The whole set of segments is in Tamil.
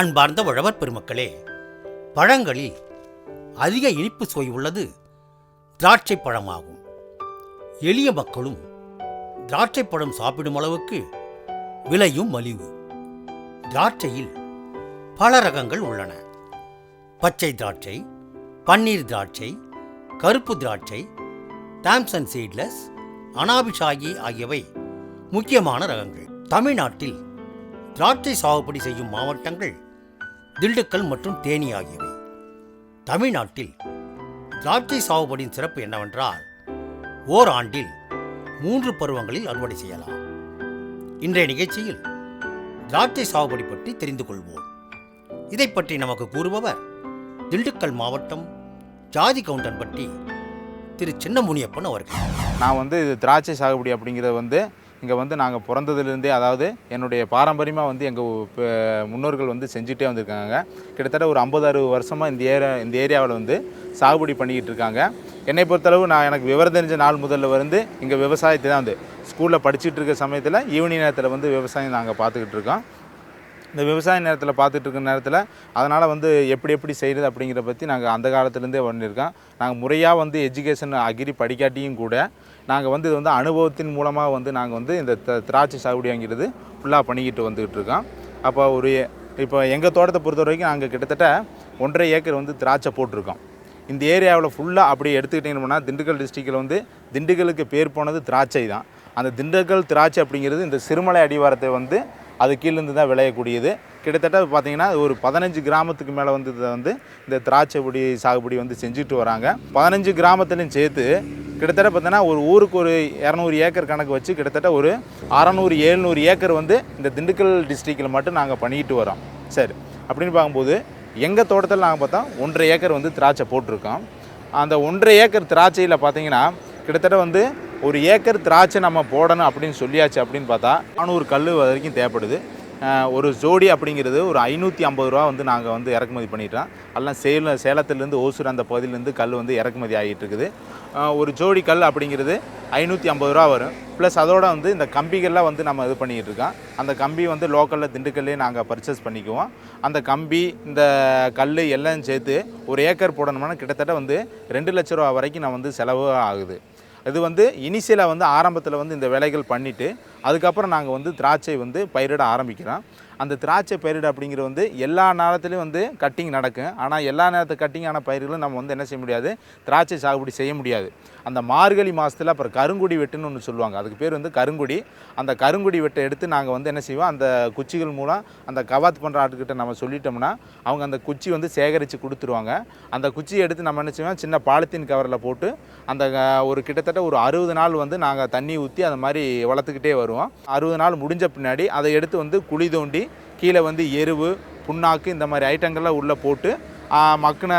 அன்பார்ந்த உழவர் பெருமக்களே பழங்களில் அதிக இனிப்பு சுவை உள்ளது திராட்சை பழமாகும். எளிய மக்களும் திராட்சை பழம் சாப்பிடும் அளவுக்கு விலையும் மலிவு. திராட்சையில் பல ரகங்கள் உள்ளன. பச்சை திராட்சை பன்னீர் திராட்சை கருப்பு திராட்சை தாம்சன் சீட்லெஸ் அனாபிஷாகி ஆகியவை முக்கியமான ரகங்கள். தமிழ்நாட்டில் திராட்சை சாகுபடி செய்யும் மாவட்டங்கள் திண்டுக்கல் மற்றும் தேனி ஆகியவை. தமிழ்நாட்டில் திராட்சை சாகுபடியின் சிறப்பு என்னவென்றால் ஓர் ஆண்டில் மூன்று பருவங்களில் அறுவடை செய்யலாம். இன்றைய நிகழ்ச்சியில் திராட்சை சாகுபடி பற்றி தெரிந்து கொள்வோம். இதை பற்றி நமக்கு கூறுபவர் திண்டுக்கல் மாவட்டம் ஜாதி கவுண்டன் பட்டி திரு சின்னமுனியப்பன் அவர்கள். நான் வந்து இது திராட்சை சாகுபடி அப்படிங்கிறது வந்து இங்கே வந்து நாங்கள் பிறந்ததுலேருந்தே அதாவது என்னுடைய பாரம்பரியமாக வந்து எங்கள் முன்னோர்கள் வந்து செஞ்சுட்டே வந்திருக்காங்க. கிட்டத்தட்ட ஒரு ஐம்பது அறுபது வருஷமாக இந்த ஏரியா இந்த ஏரியாவில் வந்து சாகுபடி பண்ணிக்கிட்டு இருக்காங்க. என்னை பொறுத்தளவு நான் எனக்கு விவரம் தெரிஞ்ச நாள் முதல்ல வந்து இங்கே விவசாயத்தை தான் வந்து ஸ்கூலில் படிச்சுட்டு இருக்க சமயத்தில் ஈவினிங் நேரத்தில் வந்து விவசாயம் நாங்கள் பார்த்துக்கிட்டு இருக்கோம். இந்த விவசாய நேரத்தில் பார்த்துட்டு இருக்க நேரத்தில் அதனால் வந்து எப்படி எப்படி செய்கிறது அப்படிங்கிற பற்றி நாங்கள் அந்த காலத்துலேருந்தே பண்ணியிருக்கோம். நாங்கள் முறையாக வந்து எஜுகேஷன் அக்ரி படிக்காட்டியும் கூட நாங்கள் வந்து இது வந்து அனுபவத்தின் மூலமாக வந்து நாங்கள் வந்து இந்த த- திராட்சை சாகுபடிங்கிறது ஃபுல்லாக பண்ணிக்கிட்டு வந்துக்கிட்டு இருக்கோம். அப்போ ஒரு இப்போ எங்கள் தோட்டத்தை பொறுத்த வரைக்கும் நாங்கள் கிட்டத்தட்ட ஒன்றரை ஏக்கர் வந்து திராட்சை போட்டிருக்கோம். இந்த ஏரியாவில் ஃபுல்லாக அப்படி எடுத்துக்கிட்டிங்கன்னா திண்டுக்கல் டிஸ்ட்ரிக்டில் வந்து திண்டுக்கலுக்கு பேர் போனது திராட்சை தான். அந்த திண்டுக்கல் திராட்சை அப்படிங்கிறது இந்த சிறுமலை அடிவாரத்தை வந்து அது கீழேருந்து தான் விளையக்கூடியது. கிட்டத்தட்ட பார்த்திங்கன்னா ஒரு பதினஞ்சு கிராமத்துக்கு மேலே வந்து இதை வந்து இந்த திராட்சை பொடி சாகுபடி வந்து செஞ்சுட்டு வராங்க. பதினஞ்சு கிராமத்துலையும் சேர்த்து கிட்டத்தட்ட பார்த்தீங்கன்னா ஒரு ஊருக்கு ஒரு இரநூறு ஏக்கர் கணக்கு வச்சு கிட்டத்தட்ட ஒரு அறநூறு ஏழ்நூறு ஏக்கர் வந்து இந்த திண்டுக்கல் டிஸ்ட்ரிக்டில் மட்டும் நாங்கள் பண்ணிக்கிட்டு வரோம். சரி. அப்படின்னு பார்க்கும்போது எங்கள் தோட்டத்தில் நாங்கள் பார்த்தா ஒன்றரை ஏக்கர் வந்து திராட்சை போட்டிருக்கோம். அந்த ஒன்றரை ஏக்கர் திராட்சையில் பார்த்தீங்கன்னா கிட்டத்தட்ட வந்து ஒரு ஏக்கர் திராட்சை நம்ம போடணும் அப்படின்னு சொல்லியாச்சு அப்படின்னு பார்த்தா நானூறு கல் வரைக்கும் தேவைப்படுது. ஒரு ஜோடி அப்படிங்கிறது ஒரு ஐநூற்றி ஐம்பது ரூபா வந்து நாங்கள் வந்து இறக்குமதி பண்ணிட்டோம். எல்லாம் சேலம் சேலத்துலேருந்து ஓசூர் அந்த பகுதியிலேருந்து கல் வந்து இறக்குமதி ஆகிட்டு இருக்குது ஒரு ஜோடி கல் அப்படிங்கிறது ஐநூற்றி ஐம்பது ரூபா வரும். ப்ளஸ் அதோட வந்து இந்த கம்பிகள்லாம் வந்து நம்ம இது பண்ணிக்கிட்டு இருக்கோம் அந்த கம்பி வந்து லோக்கலில் திண்டுக்கல்லே நாங்கள் பர்ச்சேஸ் பண்ணிக்குவோம். அந்த கம்பி இந்த கல் எல்லாம் சேர்த்து ஒரு ஏக்கர் போடணும்னா கிட்டத்தட்ட வந்து ரெண்டு லட்ச ரூபா வரைக்கும் நான் வந்து செலவு ஆகுது. இது வந்து இனிஷியலாக வந்து ஆரம்பத்தில் வந்து இந்த வேலைகள் பண்ணிவிட்டு அதுக்கப்புறம் நாங்கள் வந்து திராட்சை வந்து பயிரிட ஆரம்பிக்கிறோம். அந்த திராட்சை பயிரிட அப்படிங்கிறது வந்து எல்லா நேரத்துலையும் வந்து கட்டிங் நடக்கும். ஆனால் எல்லா நேரத்து கட்டிங்கான பயிர்களும் நம்ம வந்து என்ன செய்ய முடியாது? திராட்சை சாகுபடி செய்ய முடியாது. அந்த மார்கழி மாதத்தில் அப்புறம் கருங்குடி வெட்டுன்னு ஒன்று சொல்லுவாங்க. அதுக்கு பேர் வந்து கருங்குடி. அந்த கருங்குடி வெட்டை எடுத்து நாங்கள் வந்து என்ன செய்வோம் அந்த குச்சிகள் மூலம் அந்த கவாத் பண்ணுற ஆட்டுக்கிட்ட நம்ம சொல்லிட்டோம்னா அவங்க அந்த குச்சி வந்து சேகரித்து கொடுத்துருவாங்க. அந்த குச்சியை எடுத்து நம்ம என்ன செய்வோம் சின்ன பாலித்தீன் கவரில் போட்டு அந்த ஒரு கிட்டத்தட்ட ஒரு அறுபது நாள் வந்து நாங்கள் தண்ணி ஊற்றி அந்த மாதிரி வளர்த்துக்கிட்டே வருவோம். அறுபது நாள் முடிஞ்ச பின்னாடி அதை எடுத்து வந்து குழி தோண்டி கீழே வந்து எருவு புண்ணாக்கு இந்த மாதிரி ஐட்டங்கள்லாம் உள்ளே போட்டு ஆஹ், மக்கின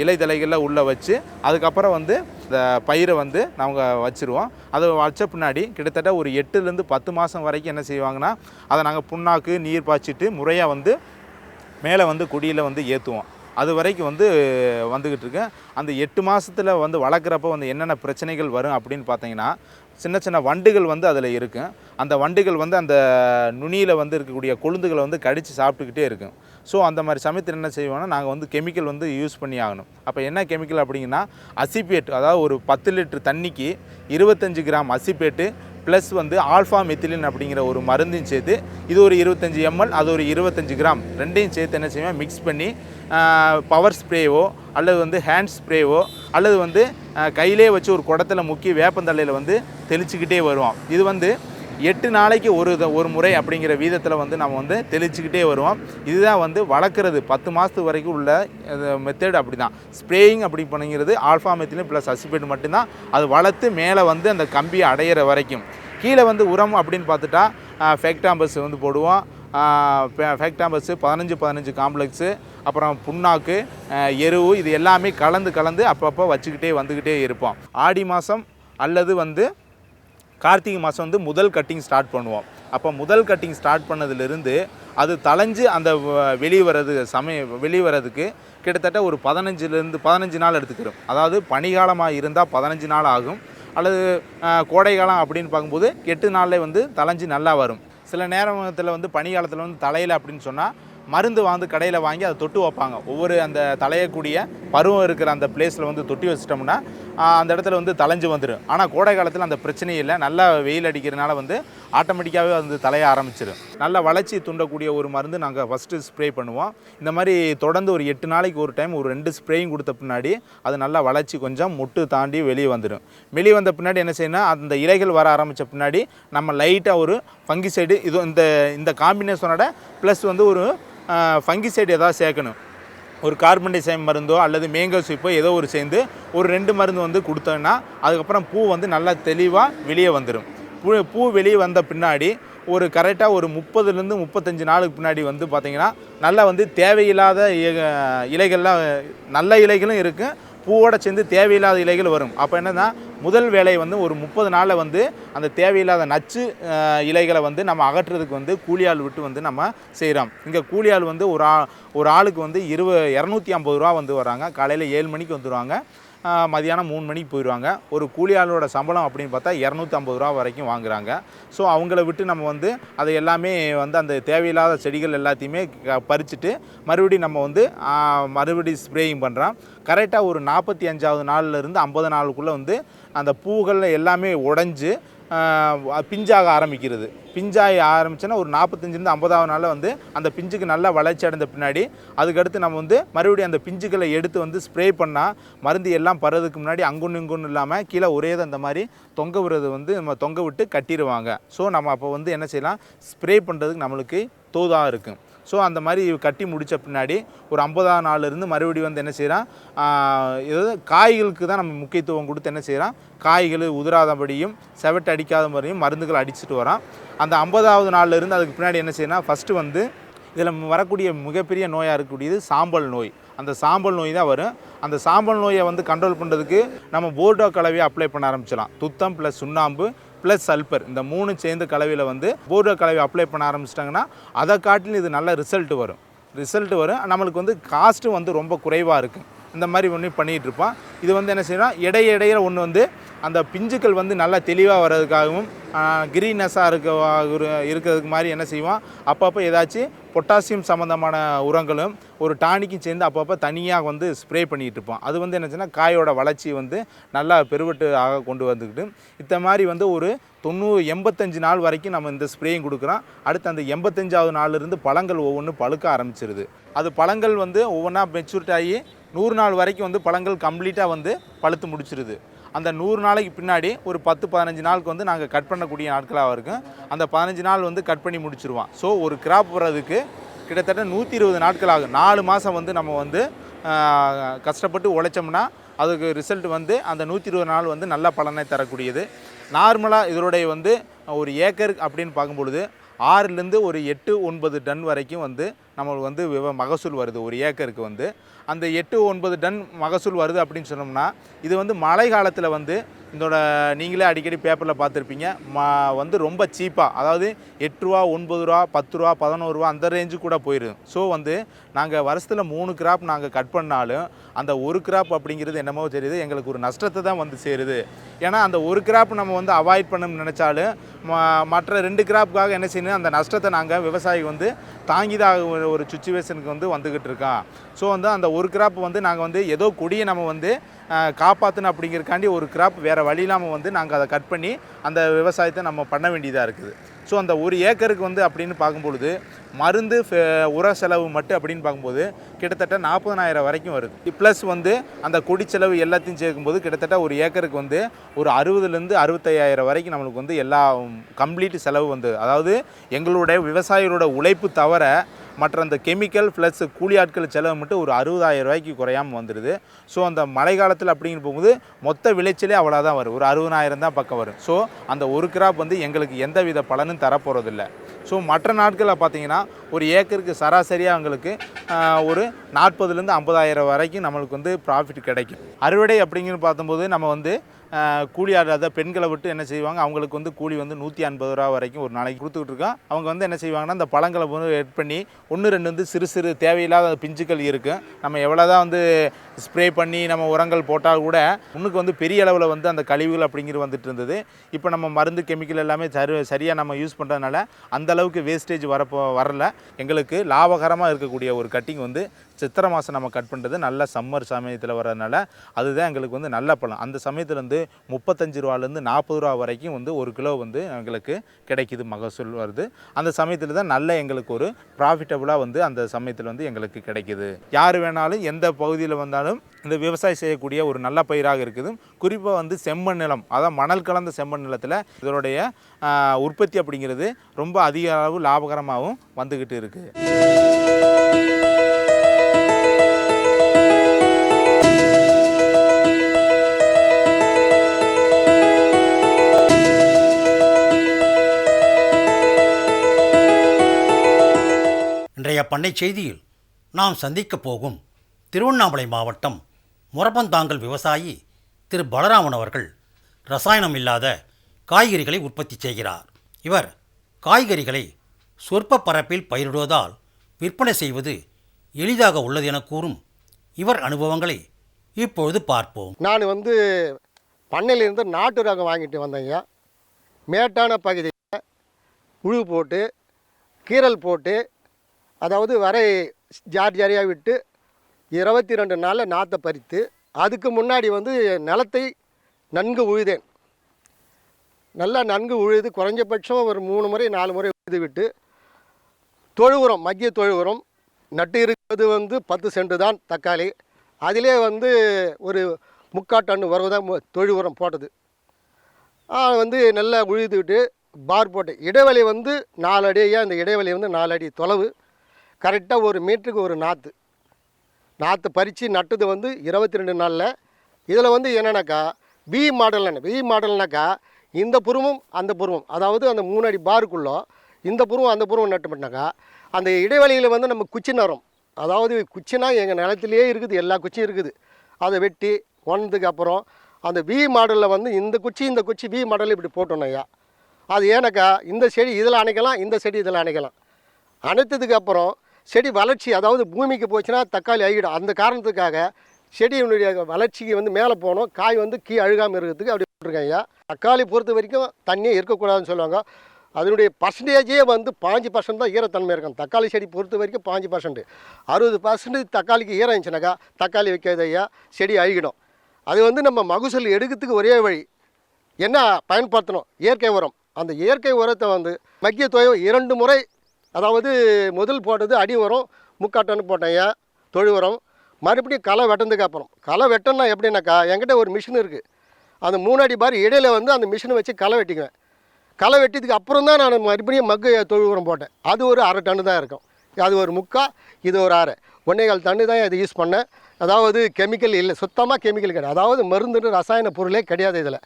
இலைதலைகளில் உள்ளே வச்சு அதுக்கப்புறம் வந்து இந்த பயிரை வந்து நாங்கள் வச்சுருவோம். அதை வச்ச பின்னாடி கிட்டத்தட்ட ஒரு எட்டுலேருந்து பத்து மாதம் வரைக்கும் என்ன செய்வாங்கன்னா அதை நாங்கள் புண்ணாக்கு நீர் பாய்ச்சிட்டு முறையாக வந்து மேலே வந்து குடியில் வந்து ஏற்றுவோம் அது வரைக்கும் வந்து வந்துக்கிட்டு இருக்கு. அந்த எட்டு மாதத்தில் வந்து வளர்க்குறப்ப வந்து என்னென்ன பிரச்சனைகள் வரும் அப்படின்னு பார்த்தீங்கன்னா சின்ன சின்ன வண்டுகள் வந்து அதில் இருக்கும் அந்த வண்டுகள் வந்து அந்த நுனியில் வந்து இருக்கக்கூடிய கொழுந்துகளை வந்து கடித்து சாப்பிட்டுக்கிட்டே இருக்கும். ஸோ அந்த மாதிரி சமயத்தில் என்ன செய்வோம்னா நாங்கள் வந்து கெமிக்கல் வந்து யூஸ் பண்ணி ஆகணும். அப்போ என்ன கெமிக்கல் அப்படிங்கன்னா அசிபேட் அதாவது ஒரு பத்து லிட்டர் தண்ணிக்கு இருபத்தஞ்சு கிராம் அசிபேட்டு ப்ளஸ் வந்து ஆல்ஃபா மெத்திலின் அப்படிங்கிற ஒரு மருந்தையும் சேர்த்து இது ஒரு இருபத்தஞ்சி எம்எல் அது ஒரு இருபத்தஞ்சி கிராம் ரெண்டையும் சேர்த்து என்ன செய்வேன் மிக்ஸ் பண்ணி பவர் ஸ்ப்ரேவோ அல்லது வந்து ஹேண்ட் ஸ்ப்ரேவோ அல்லது வந்து கையிலே வச்சு ஒரு குடத்தில் முக்கி வேப்பந்தலையில் வந்து தெளிச்சுக்கிட்டே வருவோம். இது வந்து எட்டு நாளைக்கு ஒரு ஒரு முறை அப்படிங்கிற வீதத்தில் வந்து நம்ம வந்து தெளிச்சுக்கிட்டே வருவோம். இதுதான் வந்து வளர்க்குறது. பத்து மாதத்து வரைக்கும் உள்ள மெத்தேடு அப்படி தான் ஸ்ப்ரேயிங் அப்படி பண்ணுங்கிறது ஆல்ஃபா மெத்திலும் ப்ளஸ் அசிபேட் மட்டும்தான். அது வளர்த்து மேலே வந்து அந்த கம்பியை அடையிற வரைக்கும். கீழே வந்து உரம் அப்படின்னு பார்த்துட்டா ஃபேக்டாம்பஸ் வந்து போடுவோம். ஃபேக்டாம்பஸ்ஸு பதினஞ்சு பதினஞ்சு காம்ப்ளெக்ஸு அப்புறம் புண்ணாக்கு எருவு இது எல்லாமே கலந்து கலந்து அப்பப்போ வச்சுக்கிட்டே வந்துக்கிட்டே இருப்போம். ஆடி மாதம் அல்லது வந்து கார்த்திகை மாதம் வந்து முதல் கட்டிங் ஸ்டார்ட் பண்ணுவோம். அப்போ முதல் கட்டிங் ஸ்டார்ட் பண்ணதுலேருந்து அது தலைஞ்சு அந்த வ- வெளியே வர்றது சமய வெளியே வர்றதுக்கு கிட்டத்தட்ட ஒரு பதினஞ்சுலேருந்து பதினஞ்சு நாள் எடுத்துக்கிறோம் அதாவது பனிகாலமாக இருந்தால் பதினஞ்சு நாள் ஆகும். அல்லது கோடைக்காலம் அப்படின்னு பார்க்கும்போது எட்டு நாளில் வந்து தலைஞ்சு நல்லா வரும். சில நேரத்தில் வந்து பனிக்காலத்தில் வந்து தலையில் அப்படின்னு சொன்னால் மருந்து வந்து கடையில் வாங்கி அதை தொட்டு வைப்பாங்க. ஒவ்வொரு அந்த தலையக்கூடிய பருவம் இருக்கிற அந்த பிளேஸில் வந்து தொட்டி வச்சிட்டோம்னா அந்த இடத்துல வந்து தலைஞ்சு வந்துடும் ஆனால் கோடை காலத்தில் அந்த பிரச்சனையும் இல்லை. நல்லா வெயில் அடிக்கிறதுனால வந்து ஆட்டோமேட்டிக்காகவே வந்து தலைய ஆரம்பிச்சிடும் நல்ல வளர்ச்சி தூண்டக்கூடிய ஒரு மருந்து நாங்கள் ஃபஸ்ட்டு ஸ்ப்ரே பண்ணுவோம். இந்த மாதிரி தொடர்ந்து ஒரு எட்டு நாளைக்கு ஒரு டைம் ஒரு ரெண்டு ஸ்ப்ரேயும் கொடுத்த பின்னாடி அது நல்லா வளர்ச்சி கொஞ்சம் முட்டு தாண்டி வெளியே வந்துடும் வெளியே வந்த பின்னாடி என்ன செய்யணும் அந்த இலைகள் வர ஆரம்பித்த பின்னாடி நம்ம லைட்டாக ஒரு ஃபங்கிசைடு இது இந்த இந்த காம்பினேஷனோட ப்ளஸ் வந்து ஒரு ஃபங்கிசைடு எதாவது சேர்க்கணும். ஒரு கார்பன் டைசைம் மருந்தோ அல்லது மேங்கோ சூப்போ ஏதோ ஒரு சேர்ந்து ஒரு ரெண்டு மருந்து வந்து கொடுத்தோன்னா அதுக்கப்புறம் பூ வந்து நல்லா தெளிவாக வெளியே வந்துடும் பூ பூ வெளியே வந்த பின்னாடி ஒரு கரெக்டாக ஒரு முப்பதுலேருந்து முப்பத்தஞ்சு நாளுக்கு பின்னாடி வந்து பார்த்திங்கன்னா நல்லா வந்து தேவையில்லாத இ- இலைகள்லாம் நல்ல இலைகளும் இருக்குது பூவோட சேர்ந்து தேவையில்லாத இலைகள் வரும். அப்போ என்னன்னா முதல் வேலை வந்து ஒரு முப்பது நாளில் வந்து அந்த தேவையில்லாத நச்சு இலைகளை வந்து நம்ம அகற்றுறதுக்கு வந்து கூலியாள் விட்டு வந்து நம்ம செய்கிறோம் இங்கே கூலியாள் வந்து ஒரு ஆ ஒரு ஆளுக்கு வந்து இருபது இரநூத்தி ஐம்பது ரூபா வந்து வராங்க. காலையில் ஏழு மணிக்கு வந்துடுவாங்க மதியானம் மூணு மணிக்கு போயிடுவாங்க ஒரு கூலி ஆளோட சம்பளம் அப்படின்னு பார்த்தா இரநூத்தம்பது ரூபா வரைக்கும் வாங்குறாங்க. ஸோ அவங்கள விட்டு நம்ம வந்து அதை எல்லாமே வந்து அந்த தேவையில்லாத செடிகள் எல்லாத்தையுமே க- பறிச்சுட்டு மறுபடியும் நம்ம வந்து மறுபடி மறுபடியும் ஸ்ப்ரேயிங் பண்ணுறோம் கரெக்டாக ஒரு நாற்பத்தி அஞ்சாவது நாள்லேருந்து ஐம்பது நாளுக்குள்ளே வந்து அந்த பூகள் எல்லாமே உடஞ்சி பிஞ்சாக ஆரம்பிக்கிறது. பிஞ்சாகி ஆரம்பிச்சுன்னா ஒரு நாற்பத்தஞ்சிலேருந்து ஐம்பதாவது நாளில் வந்து அந்த பிஞ்சுக்கு நல்லா வளர்ச்சி அடைந்த பின்னாடி அதுக்கடுத்து நம்ம வந்து மறுபடியும் அந்த பிஞ்சுகளை எடுத்து வந்து ஸ்ப்ரே பண்ணால் மருந்து எல்லாம் பறதுக்கு முன்னாடி அங்குன்னு இங்குன்னு இல்லாமல் கீழே ஒரே அந்த மாதிரி தொங்க விடுறது வந்து நம்ம தொங்க விட்டு கட்டிடுவாங்க. ஸோ நம்ம அப்போ வந்து என்ன செய்யலாம்? ஸ்ப்ரே பண்ணுறதுக்கு நம்மளுக்கு தோதாக இருக்கும் ஸோ அந்த மாதிரி கட்டி முடித்த பின்னாடி ஒரு ஐம்பதாம் நாள்லேருந்து மறுபடியும் வந்து என்ன செய்கிறான் ஏதாவது காய்களுக்கு தான் நம்ம முக்கியத்துவம் கொடுத்து என்ன செய்கிறான் காய்கள் உதிராதபடியும் செவட்டு அடிக்காத மாதிரியும் மருந்துகள் அடிச்சுட்டு வரான். அந்த ஐம்பதாவது நாள்லேருந்து அதுக்கு பின்னாடி என்ன செய்யணும் ஃபஸ்ட்டு வந்து இதில் வரக்கூடிய மிகப்பெரிய நோயாக இருக்கக்கூடியது சாம்பல் நோய். அந்த சாம்பல் நோய் தான் வரும். அந்த சாம்பல் நோயை வந்து கண்ட்ரோல் பண்ணுறதுக்கு நம்ம போர்டோ கலவையை அப்ளை பண்ண ஆரம்பிச்சிடலாம். துத்தம் ப்ளஸ் சுண்ணாம்பு ப்ளஸ் சல்பர் இந்த மூணு சேர்ந்து கலவையில் வந்து போர்டோ கலவை அப்ளை பண்ண ஆரம்பிச்சிட்டாங்கன்னா அதை காட்டிலும் இது நல்ல ரிசல்ட் வரும். ரிசல்ட் வரும். நம்மளுக்கு வந்து காஸ்ட்டும் வந்து ரொம்ப குறைவாக இருக்குது இந்த மாதிரி ஒன்று பண்ணிகிட்டு இருப்பான் இது வந்து என்ன செய்யணும் இடைய இடையில ஒன்று வந்து அந்த பிஞ்சுக்கள் வந்து நல்லா தெளிவாக வர்றதுக்காகவும் கிரீனஸாக இருக்க இருக்கிறதுக்கு மாதிரி என்ன செய்வோம். அப்பப்போ ஏதாச்சும் பொட்டாசியம் சம்மந்தமான உரங்களும் ஒரு டானிக்கும் சேர்ந்து அப்பப்போ தனியாக வந்து ஸ்ப்ரே பண்ணிகிட்டு இருப்போம். அது வந்து என்னச்சுன்னா காயோட வளர்ச்சி வந்து நல்லா பெருவட்டு ஆக கொண்டு வந்துக்கிட்டு இந்த மாதிரி வந்து ஒரு தொண்ணூறு எண்பத்தஞ்சு நாள் வரைக்கும் நம்ம இந்த ஸ்ப்ரேயும் கொடுக்குறோம். அடுத்து அந்த எண்பத்தஞ்சாவது நாளிலிருந்து பழங்கள் ஒவ்வொன்றும் பழுக்க ஆரம்பிச்சிருது. அது பழங்கள் வந்து ஒவ்வொன்றா மெச்சூரிட்டி ஆகி நூறு நாள் வரைக்கும் வந்து பழங்கள் கம்ப்ளீட்டாக வந்து பழுத்து முடிச்சிருது. அந்த நூறு நாளைக்கு பின்னாடி ஒரு பத்து பதினஞ்சு நாளுக்கு வந்து நாங்கள் கட் பண்ணக்கூடிய நாட்களாக இருக்கும். அந்த பதினஞ்சு நாள் வந்து கட் பண்ணி முடிச்சிருவோம். ஸோ ஒரு கிராப் வர்றதுக்கு கிட்டத்தட்ட நூற்றி இருபது நாட்கள் ஆகும் நாலு மாதம் வந்து நம்ம வந்து கஷ்டப்பட்டு உழைச்சோம்னா அதுக்கு ரிசல்ட் வந்து அந்த நூற்றி இருபது நாள் வந்து நல்ல பலனை தரக்கூடியது. நார்மலாக இதனுடைய வந்து ஒரு ஏக்கர் அப்படின்னு பார்க்கும்பொழுது ஆறுலேருந்து ஒரு எட்டு ஒன்பது டன் வரைக்கும் வந்து நம்மளுக்கு வந்து விவ மகசூல் வருது ஒரு ஏக்கருக்கு வந்து. அந்த எட்டு ஒன்பது டன் மகசூல் வருது அப்படின்னு சொன்னோம்னா இது வந்து மழை காலத்தில் வந்து இதோட நீங்களே அடிக்கடி பேப்பரில் பார்த்துருப்பீங்க ம வந்து ரொம்ப சீப்பாக அதாவது எட்டு ரூபா ஒன்பது ரூபா பத்து ரூபா பதினோரு ரூபா அந்த ரேஞ்சு கூட போயிடும் ஸோ வந்து நாங்கள் வருஷத்தில் மூணு கிராப் நாங்கள் கட் பண்ணாலும் அந்த ஒரு கிராப் அப்படிங்கிறது என்னமோ தெரியுது எங்களுக்கு ஒரு நஷ்டத்தை தான் வந்து சேருது. ஏன்னா அந்த ஒரு கிராப் நம்ம வந்து அவாய்ட் பண்ணணும்னு நினச்சாலும் ம- மற்ற ரெண்டு கிராப்புக்காக என்ன செய்யணும் அந்த நஷ்டத்தை நாங்கள் விவசாயி வந்து தாங்கிதாக ஒரு- சுச்சுவேஷனுக்கு வந்து வந்துக்கிட்டு இருக்கான். ஸோ வந்து அந்த ஒரு கிராப் வந்து நாங்கள் வந்து ஏதோ கொடியை நம்ம வந்து காப்பாற்றணும் அப்படிங்கிறக்காண்டி ஒரு கிராப் வேறு வழி இல்லாமல் வந்து நாங்கள் அதை கட் பண்ணி அந்த விவசாயத்தை நம்ம பண்ண வேண்டியதாக இருக்குது. ஸோ அந்த ஒரு ஏக்கருக்கு வந்து அப்படின்னு பார்க்கும்பொழுது மருந்து உர செலவு மட்டும் அப்படின்னு பார்க்கும்போது கிட்டத்தட்ட நாற்பதனாயிரம் வரைக்கும் வருது. ப்ளஸ் வந்து அந்த கொடி செலவு எல்லாத்தையும் சேர்க்கும்போது கிட்டத்தட்ட ஒரு ஏக்கருக்கு வந்து ஒரு அறுபதுலேருந்து அறுபத்தையாயிரம் வரைக்கும் நம்மளுக்கு வந்து எல்லா கம்ப்ளீட் செலவு வந்து அதாவது எங்களுடைய விவசாயிகளோட உழைப்பு தவிர மற்ற அந்த கெமிக்கல் ப்ளஸ் கூலி ஆட்கள் செலவு மட்டும் ஒரு அறுபதாயிரம் ரூபாய்க்கு குறையாமல் வந்துடுது ஸோ அந்த மழை காலத்தில் அப்படிங்கிற போகும்போது மொத்த விளைச்சலே அவ்வளோதான் வரும். ஒரு அறுபதாயிரம் தான் பக்கம் வரும். ஸோ அந்த ஒரு கிராப் வந்து எங்களுக்கு எந்த வித பலனும் தரப்போகிறதில்ல ஸோ மற்ற நாட்களில் பார்த்தீங்கன்னா ஒரு ஏக்கருக்கு சராசரியாக அவங்களுக்கு ஒரு நாற்பதுலேருந்து ஐம்பதாயிரம் வரைக்கும் நம்மளுக்கு வந்து ப்ராஃபிட் கிடைக்கும். அறுவடை அப்படிங்கிற பார்த்தம்போது நம்ம வந்து கூலி ஆடாத பெண்களை விட்டு என்ன செய்வாங்க? அவங்களுக்கு வந்து கூலி வந்து நூற்றி ஐம்பது ரூபா வரைக்கும் ஒரு நாளைக்கு கொடுத்துக்கிட்டு இருக்கோம் அவங்க வந்து என்ன செய்வாங்கன்னா அந்த பழங்களை வந்து எட் பண்ணி ஒன்று ரெண்டு வந்து சிறு சிறு தேவையில்லாத பிஞ்சுக்கள் இருக்கும் நம்ம எவ்வளோ தான் வந்து ஸ்ப்ரே பண்ணி நம்ம உரங்கள் போட்டால் கூட முன்னுக்கு வந்து பெரிய அளவில் வந்து அந்த கழிவுகள் அப்படிங்கிறது வந்துட்டு இருந்தது. இப்போ நம்ம மருந்து கெமிக்கல் எல்லாமே சரி சரியாக நம்ம யூஸ் பண்ணுறதுனால அந்த அளவுக்கு வேஸ்டேஜ் வரப்போ வரல. எங்களுக்கு லாபகரமாக இருக்கக்கூடிய ஒரு கட்டிங் வந்து சித்திரை மாதம் நம்ம கட் பண்ணுறது நல்ல சம்மர் சமயத்தில் வர்றதுனால அதுதான் எங்களுக்கு வந்து நல்ல பழம் அந்த சமயத்தில் வந்து முப்பத்தஞ்சு ரூபாலேருந்து நாற்பது ரூபா வரைக்கும் வந்து ஒரு கிலோ வந்து எங்களுக்கு கிடைக்குது மகசூல் வருது. அந்த சமயத்தில் தான் நல்ல எங்களுக்கு ஒரு ப்ராஃபிட்டபுளாக வந்து அந்த சமயத்தில் வந்து எங்களுக்கு கிடைக்குது. யார் வேணாலும் எந்த பகுதியில் வந்தாலும் இந்த விவசாயம் செய்யக்கூடிய ஒரு நல்ல பயிராக இருக்குது. குறிப்பாக வந்து செம்மண் நிலம் அதாவது மணல் கலந்த செம்மண் நிலத்தில் இதனுடைய உற்பத்தி அப்படிங்கிறது ரொம்ப அதிக அளவு லாபகரமாகவும் வந்துக்கிட்டு இருக்குது இன்றைய பண்ணை செய்தியில் நாம் சந்திக்கப் போகும் திருவண்ணாமலை மாவட்டம் முரப்பந்தாங்கல் விவசாயி திரு. பலராமன் அவர்கள் ரசாயனம் இல்லாத காய்கறிகளை உற்பத்தி செய்கிறார். இவர் காய்கறிகளை சொற்ப பரப்பில் பயிரிடுவதால் விற்பனை செய்வது எளிதாக உள்ளது என கூறும் இவர் அனுபவங்களை இப்பொழுது பார்ப்போம். நான் வந்து பண்ணையிலிருந்து நாட்டு ரகம் வாங்கிட்டு வந்தேங்க மேட்டான பகுதியில் உழு போட்டு கீரல் போட்டு அதாவது வரை ஜார் ஜாரியாக விட்டு இருபத்தி ரெண்டு நாளில் நாற்றை பறித்து அதுக்கு முன்னாடி வந்து நிலத்தை நன்கு உழுதேன். நல்லா நன்கு உழுது குறைஞ்சபட்சம் ஒரு மூணு முறை நாலு முறை உழுது விட்டு தொழு உரம் மக்கிய தொழு உரம் நட்டு இருக்கிறது வந்து பத்து சென்ட் தான் தக்காளி. அதிலே வந்து ஒரு முக்கால் டன் தான் தொழு உரம் போட்டது. வந்து நல்லா உழுதுவிட்டு பார் போட்டேன். இடைவெளி வந்து நாலு அடியாக அந்த இடைவெளி வந்து நாலு அடி தொலைவு. கரெக்டாக ஒரு மீட்டருக்கு ஒரு நாற்று நாற்று பறித்து நட்டது வந்து இருபத்தி ரெண்டு நாளில். இதில் வந்து என்னென்னாக்கா வி மாடல்னு வி மாடல்னாக்கா இந்த புருவம் அந்த புருவம். அதாவது அந்த மூணு அடி பாருக்குள்ளே இந்த புருவம் அந்த புருவம் நட்டுப்பட்டாக்கா அந்த இடைவெளியில் வந்து நம்ம குச்சி நரம் அதாவது குச்சினா எங்கள் நிலத்திலேயே இருக்குது எல்லா குச்சியும் இருக்குது. அதை வெட்டி ஒன்றதுக்கு அப்புறம் அந்த வி மாடலில் வந்து இந்த குச்சி இந்த குச்சி வி மாடல் இப்படி போட்டோம் ஐயா. அது ஏன்னாக்கா இந்த செடி இதில் அணைக்கலாம் இந்த செடி இதில் அணைக்கலாம். அணைத்ததுக்கு அப்புறம் செடி வளர்ச்சி அதாவது பூமிக்கு போச்சுன்னா தக்காளி ஆகிடும் அந்த காரணத்துக்காக செடியினுடைய வளர்ச்சிக்கு வந்து மேலே போகணும் காய் வந்து கீ அழுகாமல் இருக்கிறதுக்கு அப்படி போட்டிருக்கேன் ஐயா தக்காளி பொறுத்த வரைக்கும் தண்ணியே இருக்கக்கூடாதுன்னு சொல்லுவாங்க. அதனுடைய பர்சன்டேஜே வந்து பாஞ்சு பர்சன்ட் தான் ஈரத்தன்மை இருக்கும். தக்காளி செடி பொறுத்த வரைக்கும் பாஞ்சு பர்சன்ட் அறுபது பர்சன்ட் தக்காளிக்கு ஈரம் இருந்துச்சுனாக்கா தக்காளி வைக்காத ஐயா செடி அழுகிடும். அது வந்து நம்ம மகசூல் எடுக்கிறதுக்கு ஒரே வழி. என்ன? பயன்படுத்தணும். இயற்கை உரம். அந்த இயற்கை உரத்தை வந்து மக்கிய தொகை இரண்டு முறை அதாவது முதல் போட்டது அடி உரம் முக்காட்டன்னு போட்டேன் ஏன்? தொழு உரம் மறுபடியும் களை வெட்டினதுக்கு அப்புறம். களை வெட்டணும்னா எப்படின்னாக்கா என்கிட்ட ஒரு மிஷின் இருக்குது அந்த மூணு அடி பார் இடையில வந்து அந்த மிஷினை வச்சு களை வெட்டிக்குவேன். களை வெட்டியதுக்கு அப்புறம் தான் நான் மறுபடியும் மக்கு தொழு உரம் போட்டேன். அது ஒரு அரை டன்னு தான் இருக்கும். அது ஒரு முக்கா இது ஒரு அரை. ஒன்றே கால் டன்னு தான் இதை யூஸ் பண்ணேன். அதாவது கெமிக்கல் இல்லை சுத்தமாக கெமிக்கல் கிடையாது. அதாவது மருந்துன்னு ரசாயன பொருளே கிடையாது இதில்.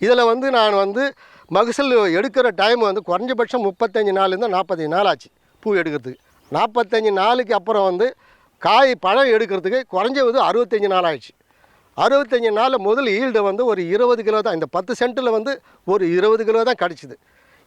இதில் வந்து நான் வந்து மகசூல் எடுக்கிற டைம் வந்து குறைஞ்சபட்சம் முப்பத்தஞ்சு நாள்லேருந்து நாற்பத்தஞ்சு நாள் ஆச்சு பூ எடுக்கிறதுக்கு. நாற்பத்தஞ்சு நாளுக்கு அப்புறம் வந்து காய் பழம் எடுக்கிறதுக்கு குறைஞ்சது அறுபத்தஞ்சு நாள் ஆயிடுச்சு. அறுபத்தஞ்சு நாளில் முதல் ஈல்டு வந்து ஒரு இருபது கிலோ தான். இந்த பத்து சென்ட்டில் வந்து ஒரு இருபது கிலோ தான் கிடச்சிது.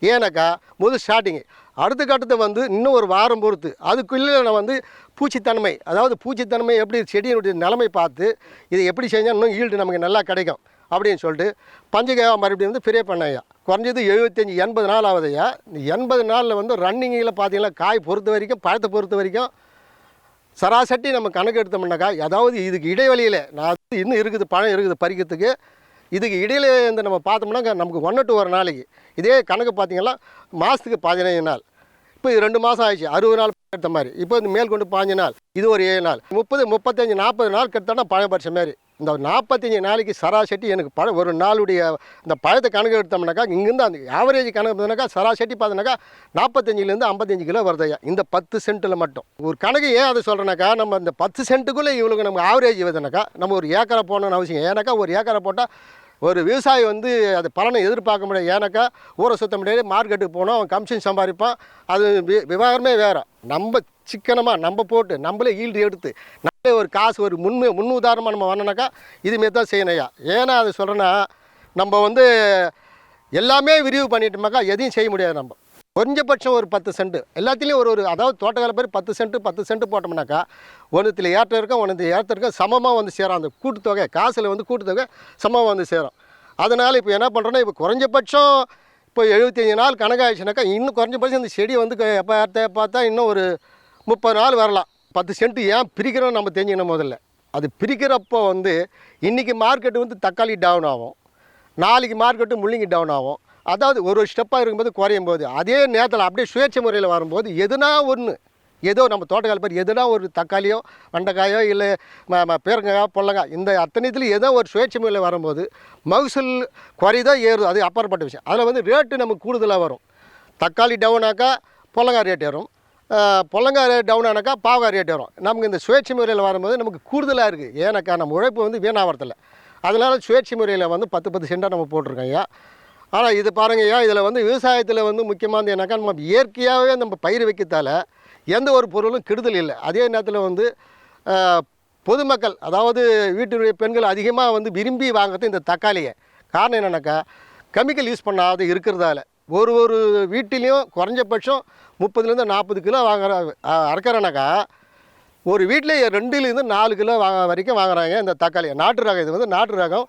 ஏன்னாக்கா முதல் ஸ்டார்டிங்கு அடுத்த கட்டத்தை வந்து இன்னும் ஒரு வாரம் பொறுத்து. அதுக்குள்ளே நான் வந்து பூச்சித்தன்மை அதாவது பூச்சித்தன்மை எப்படி செடியினுடைய நிலைமை பார்த்து இதை எப்படி செஞ்சால் இன்னும் ஈல்டு நமக்கு நல்லா கிடைக்கும் அப்படின்னு சொல்லிட்டு பஞ்சகாவா மறுபடியும் வந்து ஃப்ரே பண்ணையா குறைஞ்சது எழுபத்தஞ்சி எண்பது நாள் ஆகுதுயா இந்த எண்பது நாளில் வந்து ரன்னிங்கில் பார்த்தீங்கன்னா காய் பொறுத்த வரைக்கும் பழத்தை பொறுத்த வரைக்கும் சராசட்டி நம்ம கணக்கு எடுத்தோம்னாக்கா அதாவது இதுக்கு இடைவெளியில் நான் வந்து இன்னும் இருக்குது பழம் இருக்குது பறிக்கிறதுக்கு இதுக்கு இடையில இந்த நம்ம பார்த்தோம்னா நமக்கு ஒன்று டு ஒரு நாளைக்கு. இதே கணக்கு பார்த்தீங்கன்னா மாதத்துக்கு பதினைஞ்சு நாள். இப்போ இது ரெண்டு மாதம் ஆயிடுச்சு அறுபது நாள் எடுத்த மாதிரி. இப்போ இந்த மேல் கொண்டு பாஞ்சு நாள் இது ஒரு ஏழு நாள். முப்பது முப்பத்தஞ்சு நாற்பது நாள் கிட்டத்தட்ட பழம் பறிச்ச மாதிரி. இந்த நாற்பத்தஞ்சு நாளைக்கு சராசரி எனக்கு பழ ஒரு நாளுடைய இந்த பழத்தை கணக்கு எடுத்தோம்னாக்கா இங்கேருந்து அந்த ஆவரேஜ் கணக்கு பார்த்தோம்னாக்கா சராசரி பார்த்தோம்னாக்கா நாற்பத்தஞ்சிலேருந்து ஐம்பத்தஞ்சு கிலோ வருதையா இந்த பத்து சென்ட்டில் மட்டும். ஒரு கணக்கு ஏன் அதை சொல்கிறேன்னாக்கா நம்ம இந்த பத்து சென்ட்டுக்குள்ளே இவளுக்கு நம்ம ஆவரேஜ் வருதுனாக்கா நம்ம ஒரு ஏக்கரை போடணும்னு அவசியம் ஏன்னாக்கா ஒரு ஏக்கரை போட்டால் ஒரு விவசாயி வந்து அது பலனை எதிர்பார்க்க முடியாது. ஏன்னாக்கா ஊரை சுத்த முடியாது மார்க்கெட்டுக்கு போனோம் அவன் கமிஷன் சம்பாதிப்பான். அது வி- விவகாரமே வேறு. நம்ம சிக்கனமாக நம்ம போட்டு நம்மளே ஈல்டு எடுத்து ஒரு காசு ஒரு முன் முன் உதாரணமாக நம்ம வரணுனாக்கா இதுமாரி தான் செய்யணும் ஐயா. ஏன்னா அது சொல்கிறேன்னா நம்ம வந்து எல்லாமே விரிவு பண்ணிட்டோமாக்கா எதையும் செய்ய முடியாது நம்ம. கொஞ்சபட்சம் ஒரு பத்து சென்ட். எல்லாத்துலேயும் ஒரு ஒரு அதாவது தோட்டக்கால பேர் பத்து சென்ட் பத்து சென்ட் போட்டோம்னாக்கா ஒன்றுத்தில் ஏற்றம் இருக்கும் ஒன்று ஏற்றம் இருக்கும் சமமாக வந்து சேரும். அந்த கூட்டுத்தொகை காசில் வந்து கூட்டுத்தொகை சமமாக வந்து சேரும். அதனால் இப்போ என்ன பண்ணுறோன்னா இப்போ குறைஞ்சபட்சம் இப்போ எழுபத்தஞ்சு நாள் கணக்காகிடுச்சுனாக்கா இன்னும் குறைஞ்சபட்சம் இந்த செடி வந்து எப்போ பார்த்தா பார்த்தா இன்னும் ஒரு முப்பது நாள் வரலாம். பத்து சென்ட் ஏன் பிரிக்கிறோம் நம்ம தெரிஞ்சுக்கணும் முதல்ல. அது பிரிக்கிறப்போ வந்து இன்றைக்கி மார்க்கெட்டு வந்து தக்காளி டவுன் ஆகும். நாளைக்கு மார்க்கெட்டு முள்ளிங்கி டவுன் ஆகும். அதாவது ஒரு ஒரு ஸ்டெப்பாக இருக்கும்போது குறையும் போது அதே நேரத்தில் அப்படியே சுயேட்சை முறையில் வரும்போது எதுனா ஒன்று ஏதோ நம்ம தோட்டக்கால் பேர் எதுனா ஒரு தக்காளியோ வெண்டைக்காயோ இல்லை ம பேருங்காயோ பொல்லங்காய் இந்த அத்தனைத்தில் ஏதோ ஒரு சுயேட்சை முறையில் வரும்போது மகசூல் குறைதோ ஏறுது அது அப்பாற்பட்ட விஷயம். அதில் வந்து ரேட்டு நமக்கு கூடுதலாக வரும். தக்காளி டவுனாக்கா பொல்லங்காய் ரேட் ஏறும். பொல்லங்காய் ரேட் டவுன் ஆனாக்கா பாவக்காய் ரேட் வரும் நமக்கு இந்த சுயேட்சை முறையில் வரும்போது நமக்கு கூடுதலாக இருக்குது ஏன்னாக்கா நம்ம உழைப்பு வந்து வீணாகிறதில்ல அதனால் சுயேட்சை முறையில் வந்து பத்து பத்து சென்டாக நம்ம போட்டிருக்கோம் ஐயா. ஆனால் இது பாருங்கள் ஐயா இதில் வந்து விவசாயத்தில் வந்து முக்கியமானது என்னக்கா நம்ம இயற்கையாகவே நம்ம பயிர் வைக்கிறதால எந்த ஒரு பொருளும் கெடுதல் இல்லை. அதே நேரத்தில் வந்து பொதுமக்கள் அதாவது வீட்டினுடைய பெண்கள் அதிகமாக வந்து விரும்பி வாங்குறது இந்த தக்காளியை. காரணம் என்னென்னாக்கா கெமிக்கல் யூஸ் பண்ணாத இருக்கிறதால. ஒரு ஒரு வீட்டிலையும் குறைஞ்சபட்சம் முப்பதுலேருந்து நாற்பது கிலோ வாங்குற ஆஹ், ஒரு வீட்டிலே ரெண்டுலேருந்து நாலு கிலோ வாங்க வரைக்கும் வாங்குறாங்க இந்த தக்காளி. நாட்டு ரகம் இது வந்து நாட்டு ரகம்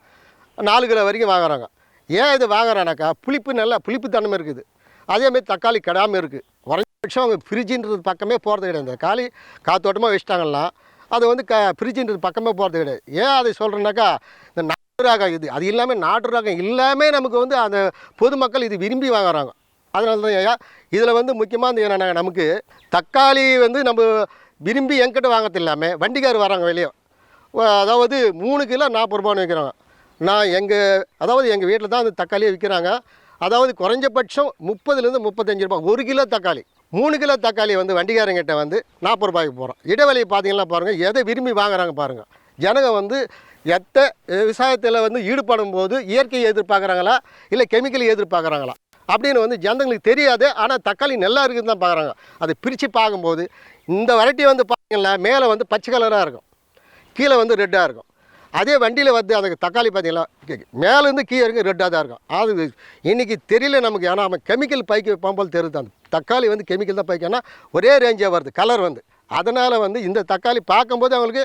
நாலு கிலோ வரைக்கும் வாங்குறாங்க. ஏன் இது வாங்குறானாக்கா புளிப்பு நல்லா புளிப்பு தன்மை இருக்குது. அதேமாதிரி தக்காளி கெடாமல் இருக்குது குறைஞ்சபட்சம் அவங்க ஃப்ரிட்ஜின்றது பக்கமே போகிறது கிடையாது. இந்த காலி காத்தோட்டமாக வச்சுட்டாங்கலாம் அது வந்து க ஃப்ரிட்ஜின்றது பக்கமே போகிறது கிடையாது. ஏன் அதை சொல்கிறேன்னாக்கா இந்த நாட்டு ரகம் இது அது இல்லாமல் நாட்டு ரகம் இல்லாமல் நமக்கு வந்து அந்த பொதுமக்கள் இது விரும்பி வாங்குறாங்க. அதனால தான் ஐயா இதில் வந்து முக்கியமாக என்னென்னா நமக்கு தக்காளி வந்து நம்ம விரும்பி என்கிட்ட வாங்கிறது இல்லாமல் வண்டிக்கார் வராங்க வெளியே. அதாவது மூணு கிலோ நாற்பது ரூபான்னு விற்கிறாங்க நான் எங்கள் அதாவது எங்கள் வீட்டில் தான் அந்த தக்காளியை விற்கிறாங்க அதாவது குறைஞ்சபட்சம் முப்பதுலேருந்து முப்பத்தஞ்சு ரூபாய் ஒரு கிலோ தக்காளி மூணு கிலோ தக்காளி வந்து வண்டிக்காரங்கிட்ட வந்து நாற்பது ரூபாய்க்கு போகிறோம் இடைவெளியை பார்த்தீங்கன்னா பாருங்கள் எதை விரும்பி வாங்குறாங்க பாருங்கள் ஜனங்க வந்து எத்த விவசாயத்தில் வந்து ஈடுபடும் போது இயற்கையை எதிர்பார்க்குறாங்களா இல்லை கெமிக்கலை எதிர்பார்க்குறாங்களா? அப்படின்னு வந்து ஜனங்களுக்கு தெரியாது ஆனால் தக்காளி நல்லா இருக்குதுன்னு தான் பார்க்குறாங்க அதை பிரித்து பார்க்கும்போது இந்த வெரைட்டி வந்து பார்த்தீங்கன்னா மேலே வந்து பச்சை கலராக இருக்கும். கீழே வந்து ரெட்டாக இருக்கும். அதே வண்டியில் வந்து அந்த தக்காளி பார்த்தீங்களா மேலேருந்து கீழே இருக்கும் ரெட்டாக தான் இருக்கும். அது இன்றைக்கி தெரியல நமக்கு ஏன்னா நம்ம கெமிக்கல் பைக்கு வைப்போம் தெரியுது. அந்த தக்காளி வந்து கெமிக்கல் தான் பைக்கன்னா ஒரே ரேஞ்சாக வருது கலர் வந்து. அதனால் வந்து இந்த தக்காளி பார்க்கும்போது அவங்களுக்கு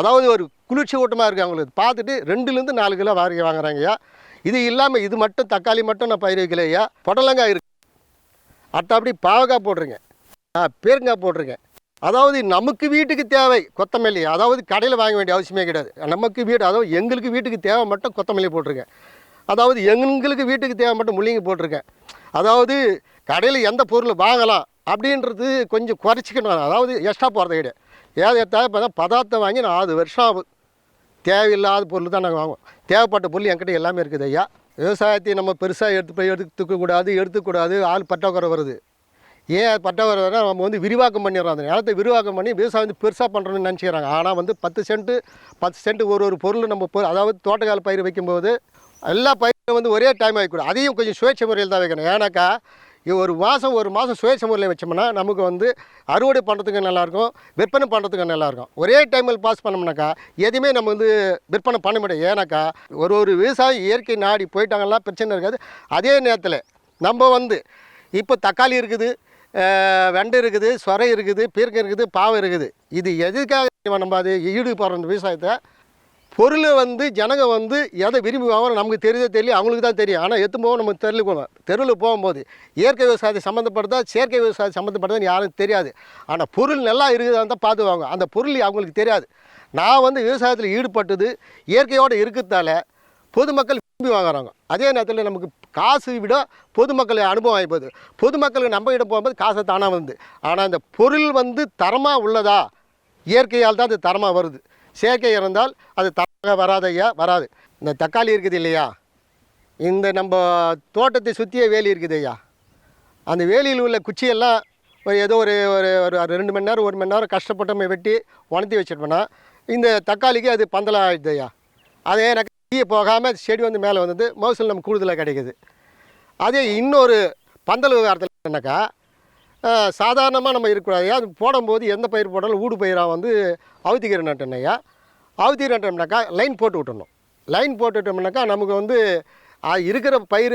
அதாவது ஒரு குளிர்ச்சி ஊட்டமாக இருக்குது அவங்களுக்கு. பார்த்துட்டு ரெண்டுலேருந்து நாலு கிலோ வாங்கி வாங்குறாங்கய்யா. இது இல்லாமல் இது மட்டும் தக்காளி மட்டும் நான் பயிர் வைக்கலையா புடலங்காய் இருக்குது அட்டாப்படி பாவக்காய் போட்டிருக்கேன் ஆ பேருங்காய் போட்டிருக்கேன் அதாவது நமக்கு வீட்டுக்கு தேவை கொத்தமல்லி. அதாவது கடையில் வாங்க வேண்டிய அவசியமே கிடையாது. நமக்கு வீடு அதாவது எங்களுக்கு வீட்டுக்கு தேவை மட்டும் கொத்தமல்லி போட்டிருக்கேன் அதாவது எங்களுக்கு வீட்டுக்கு தேவை மட்டும் முள்ளிங்க போட்டிருக்கேன் அதாவது கடையில் எந்த பொருள் வாங்கலாம் அப்படின்றது கொஞ்சம் குறைச்சிக்கணும். அதாவது எக்ஸ்ட்ரா போகிறத கிடையாது ஏதாவது இப்போ தான் பதார்த்தம் வாங்கி நான் ஆறு வருஷம் ஆகும். தேவையில்லாத பொருள் தான் நாங்கள் வாங்குவோம். தேவைப்பட்ட பொருள் என்கிட்ட எல்லாமே இருக்குது ஐயா. விவசாயத்தை நம்ம பெருசாக எடுத்து போய் எடுத்துக்கக்கூடாது எடுத்துக்கூடாது ஆள் பற்றாக்குறை வருது. ஏன் அது நம்ம வந்து விரிவாக்கம் பண்ணிடுறோம். அந்த நிலத்தை விரிவாக்கம் பண்ணி விவசாயம் வந்து பெருசாக பண்ணுறோம்னு நினச்சிக்கிறாங்க. ஆனால் வந்து பத்து சென்ட்டு பத்து சென்ட் ஒரு ஒரு பொருள் நம்ம பொ- அதாவது தோட்டக்கால் பயிர் வைக்கும்போது எல்லா பயிரும் வந்து ஒரே டைம் வைக்கக்கூடாது அதையும் கொஞ்சம் சுயேட்சை முறையில் தான் வைக்கணும். ஏன்னாக்கா ஒரு மாதம் ஒரு மாதம் சுய முறையில் வச்சோம்னா நமக்கு வந்து அறுவடை பண்ணுறதுக்கு நல்லாயிருக்கும் விற்பனை பண்ணுறதுக்கு நல்லாயிருக்கும். ஒரே டைமில் பாஸ் பண்ணோம்னாக்கா எதுவுமே நம்ம வந்து விற்பனை பண்ண முடியாது. ஏன்னாக்கா ஒரு ஒரு விவசாயி இயற்கை நாடி போயிட்டாங்கலாம் பிரச்சனை இருக்காது. அதே நேரத்தில் நம்ம வந்து இப்போ தக்காளி இருக்குது வெண்டை இருக்குது சொரை இருக்குது பீர்க்கம் இருக்குது பாவை இருக்குது. இது எதுக்காக நம்ம அது ஈடுபடுற விவசாயத்தை? பொருளை வந்து ஜனங்க வந்து எதை விரும்பி வாங்கணும் நமக்கு தெரியுதே தெரியல அவங்களுக்கு தான் தெரியும். ஆனால் எத்து போவோம்? நம்ம தெருவில் போவோம். தெருவில் போகும்போது இயற்கை விவசாயத்தை சம்மந்தப்படுதா செயற்கை விவசாயத்தை சம்மந்தப்படுதான்னு யாரும் தெரியாது. ஆனால் பொருள் நல்லா இருக்குதான் தான் பார்த்து வாங்க அந்த பொருள் அவங்களுக்கு தெரியாது. நான் வந்து விவசாயத்தில் ஈடுபட்டது இயற்கையோடு இருக்கிறதால பொதுமக்கள் விரும்பி வாங்குறாங்க. அதே நேரத்தில் நமக்கு காசு விட பொதுமக்கள் அனுபவம் ஆகிப்போகுது பொதுமக்களுக்கு நம்ம இடம் போகும்போது காசை தானாக வந்து ஆனால் அந்த பொருள் வந்து தரமாக உள்ளதா? இயற்கையால் தான் அது தரமாக வருது. செயற்கை இருந்தால் அது தரமாக வராது ஐயா வராது. இந்த தக்காளி இருக்குது இல்லையா? இந்த நம்ம தோட்டத்தை சுற்றியே வேலி இருக்குது ஐயா. அந்த வேலியில் உள்ள குச்சியெல்லாம் ஒரு ஏதோ ஒரு ஒரு ஒரு ரெண்டு மணி நேரம் ஒரு மணி நேரம் கஷ்டப்பட்டு வெட்டி உணர்த்தி வச்சிட்டோம்னா இந்த தக்காளிக்கு அது பந்தலாக ஆகிடுது ஐயா. அதே எனக்கு தீய போகாமல் செடி வந்து மேலே வந்தது மகசூல் நமக்கு கூடுதலாக கிடைக்குது. அதே இன்னொரு பந்தல் விவகாரத்தில் என்னக்கா சாதாரணமாக நம்ம இருக்கக்கூடாது. அது போடும்போது எந்த பயிர் போட்டாலும் ஊடு பயிராக வந்து அவுத்திக்கீரை நட்டோம் ஐயா. அவுத்திக்கீரை நட்டோம்னாக்கா லைன் போட்டு விட்டணும் லைன் போட்டுட்டோம்னாக்கா நமக்கு வந்து இருக்கிற பயிர்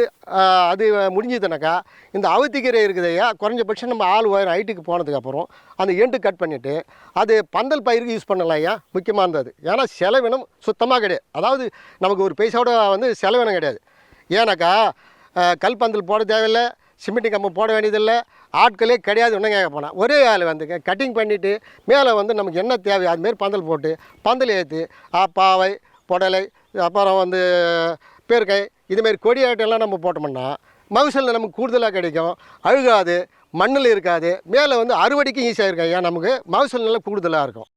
அது முடிஞ்சதுனாக்கா இந்த அவுத்திக்கீரை இருக்குதையா குறைஞ்சபட்சம் நம்ம ஆள் உயரம் ஹைட்டுக்கு போனதுக்கப்புறம் அந்த எண்டு கட் பண்ணிவிட்டு அது பந்தல் பயிருக்கு யூஸ் பண்ணலாம் ஐயா முக்கியமாக இருந்தது. ஏன்னா செலவினம் சுத்தமாக கிடையாது. அதாவது நமக்கு ஒரு பைசாவோட வந்து செலவினம் கிடையாது. ஏன்னாக்கா கல் பந்தல் போட தேவையில்லை. சிமெண்ட் கம்பம் போட வேண்டியதில்லை. ஆட்களே கிடையாது ஒன்றும் கேட்க போனால் ஒரே ஆள் வந்து கட்டிங் பண்ணிவிட்டு மேலே வந்து நமக்கு என்ன தேவையோ அதுமாரி பந்தல் போட்டு பந்தல் ஏற்றி பாவை புடலை அப்புறம் வந்து பேர்க்கை இதுமாரி கொடி ஆட்டெல்லாம் நம்ம போட்டோம்னா மகசூலில் நமக்கு கூடுதலாக கிடைக்கும். அழுகாது மண்ணில் இருக்காது. மேலே வந்து அறுவடைக்கும் ஈஸியாக இருக்கும். ஏன் நமக்கு மகசூல் நல்லா கூடுதலாக இருக்கும்.